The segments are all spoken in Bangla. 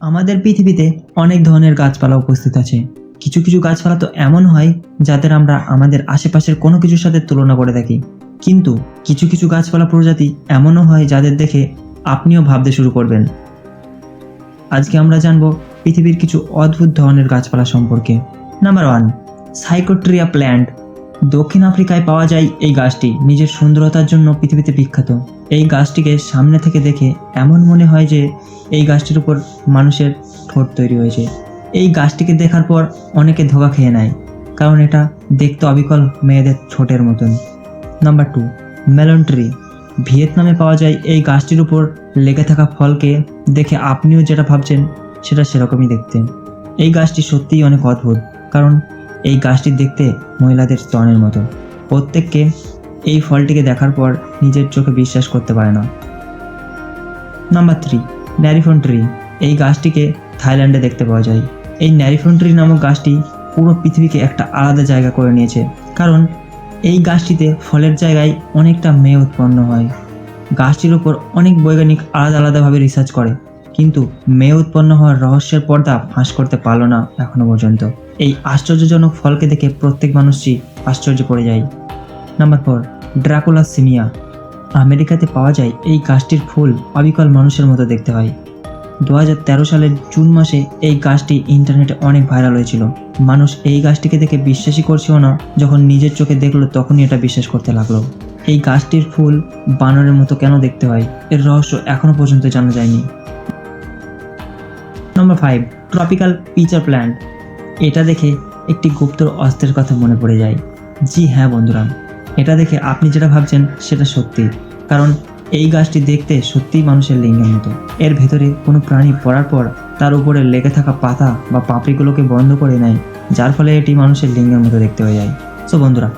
আমাদের পৃথিবীতে অনেক ধরনের গাছপালা উপস্থিত আছে। কিছু কিছু গাছপালা তো এমন হয়, যাদের আমরা আমাদের আশেপাশের কোনো কিছুর সাথে তুলনা করে থাকি। কিন্তু কিছু কিছু গাছপালা প্রজাতি এমনও হয় যাদের দেখে আপনিও ভাবতে শুরু করবেন। আজকে আমরা জানব পৃথিবীর কিছু অদ্ভুত ধরনের গাছপালা সম্পর্কে। নাম্বার ওয়ান সাইকোট্রিয়া প্ল্যান্ট দক্ষিণ আফ্রিকায় পাওয়া যায় এই গাছটি। নিজের সুন্দরতার জন্য পৃথিবীতে বিখ্যাত। এই গাছটিকে সামনে থেকে দেখে এমন মনে হয় যে এই গাছটির উপর মানুষের ঠোঁট তৈরি হয়েছে। এই গাছটিকে দেখার পর অনেকে ধোকা খেয়ে নেয়, কারণ এটা দেখতে অবিকল মেয়েদের ঠোঁটের মতন। Number two, melon tree. ভিয়েতনামে পাওয়া যায় এই গাছটির উপর লেগে থাকা ফলকে দেখে আপনিও যেটা ভাবছেন, সেটা সেরকমই দেখতেন এই গাছটি সত্যিই অনেক অদ্ভুত, কারণ এই গাছটি দেখতে মহিলাদের স্তনের মতো। প্রত্যেককে এই ফলটিকে দেখার পর নিজের চোখে বিশ্বাস করতে পারে না। নাম্বার থ্রি ন্যারিফোন ট্রি এই গাছটিকে থাইল্যান্ডে দেখতে পাওয়া যায়। এই ন্যারিফোন ট্রি নামক গাছটি পুরো পৃথিবীকে একটা আলাদা জায়গা করে নিয়েছে। কারণ এই গাছটিতে ফলের জায়গায় অনেকটা মেয়ে উৎপন্ন হয়। গাছটির ওপর অনেক বৈজ্ঞানিক আলাদা আলাদাভাবে রিসার্চ করে। কিন্তু মেয়ে উৎপন্ন হওয়ার রহস্যের পর্দা ফাঁস করতে পারল না এখনও পর্যন্ত। এই আশ্চর্যজনক ফলকে দেখে প্রত্যেক মানুষই আশ্চর্য পড়ে যায়। Number four, Dracula simia. আমেরিকাতে পাওয়া যায় এই গাছটির ফুল অবিকল মানুষের মতো দেখতে হয়। দু হাজার তেরো সালের জুন মাসে এই গাছটি ইন্টারনেটে অনেক ভাইরাল হয়েছিল। মানুষ এই গাছটিকে দেখে বিশ্বাসই করছিল না, যখন নিজের চোখে দেখল তখনই এটা বিশ্বাস করতে লাগল। এই গাছটির ফুল বানরের মতো কেন দেখতে হয়, এর রহস্য এখনও পর্যন্ত জানা যায়নি। Number five, tropical pitcher plant. এটা দেখে একটি গুপ্ত অস্ত্রের কথা মনে পড়ে যায়। জি হ্যাঁ বন্ধুরা, এটা দেখে আপনি যেটা ভাবছেন সেটা সত্যি, কারণ এই গাছটি দেখতে সত্যিই মানুষের লিঙ্গের মতো। এর ভেতরে কোনো প্রাণী পড়ার পর তার উপরে লেগে থাকা পাতা বা পাপড়িগুলোকে বন্ধ করে নেয়, যার ফলে এটি মানুষের লিঙ্গের মতো দেখতে হয়ে যায়। সো বন্ধুরা,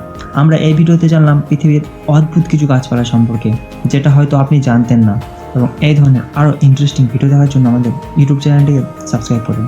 আমরা এই ভিডিওতে জানলাম পৃথিবীর অদ্ভুত কিছু গাছপালা সম্পর্কে, যেটা হয়তো আপনি জানতেন না। এবং এই ধরনের আরও ইন্টারেস্টিং ভিডিও দেখার জন্য আমাদের ইউটিউব চ্যানেলটিকে সাবস্ক্রাইব করুন।